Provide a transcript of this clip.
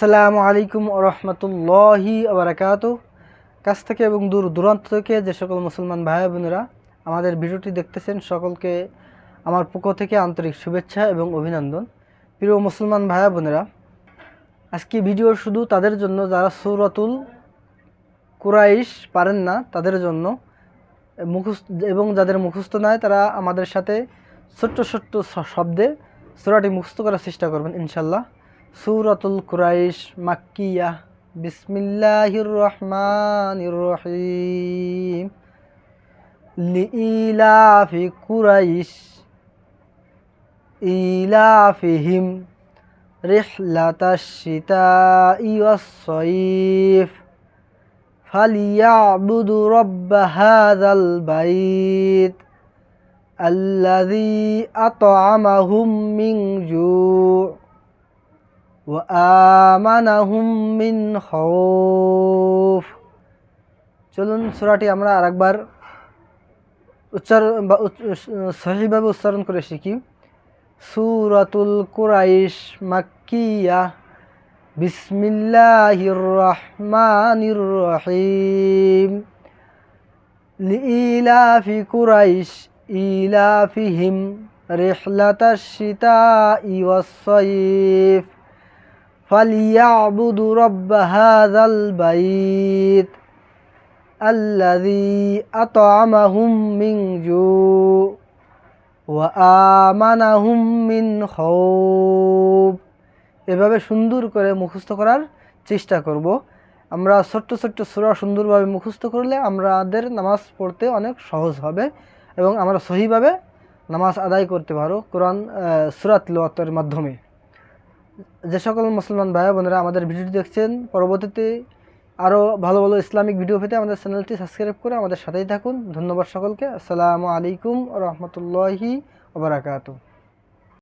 আসসালামু আলাইকুম রহমতুল্লাহি আবরাকাত কাছ থেকে এবং দূর দূরান্ত থেকে যে সকল মুসলমান ভাই বোনেরা আমাদের ভিডিওটি দেখতেছেন, সকলকে আমার পক্ষ থেকে আন্তরিক শুভেচ্ছা এবং অভিনন্দন। প্রিয় মুসলমান ভাই বোনেরা, আজকে ভিডিও শুধু তাদের জন্য, যারা সৌরাতুল কুরাইশ পারেন না, তাদের জন্য মুখস্থ এবং যাদের মুখস্থ নয় তারা আমাদের সাথে ছোট্ট ছোট্ট শব্দে সুরাটি মুখস্থ করার চেষ্টা করবেন ইনশাল্লাহ সুরাতুল কুরাইশ মাক্কিয়া বিসমিল্লাহির রহমানির রহিম লিইলাফি কুরাইশ ইলাফিহিম রিহলাতাশ শিতাই ওয়াস-সাইফ فليعبدوا رب هذا البيت الذي أطعمهم من جوع মিন হৌফ চলুন সুরাটি আমরা আরেকবার উচ্চারণ বা সহিভাবে উচ্চারণ করে শিখি। সুরাতুল কুরাইশ মাকিয়া বিসমিল্লাহ রহমানির ইলাফি কুরাইশ ইলাফিহিম রিহলাতাশ শীতা ইওয়াস সাইফ فليعبدوا رب هذا البيت الذي أطعمهم من جوع وآمنهم من خوف এভাবে সুন্দর করে মুখস্থ করার চেষ্টা করব আমরা ছোট্ট ছোট্ট সুরা সুন্দরভাবে মুখস্থ করলে আমাদের নামাজ পড়তে অনেক সহজ হবে এবং আমরা সহিভাবে নামাজ আদায় করতে পারো কোরআন সুরাত লোয়াতের মাধ্যমে যে সকল মুসলমান ভাই বোনেরা আমাদের ভিডিওটি দেখছেন, পরবর্তীতে আরও ভালো ভালো ইসলামিক ভিডিও পেতে আমাদের চ্যানেলটি সাবস্ক্রাইব করে আমাদের সাথেই থাকুন। ধন্যবাদ সকলকে। আসসালামু আলাইকুম রহমতুল্লাহি ওবরাকাতু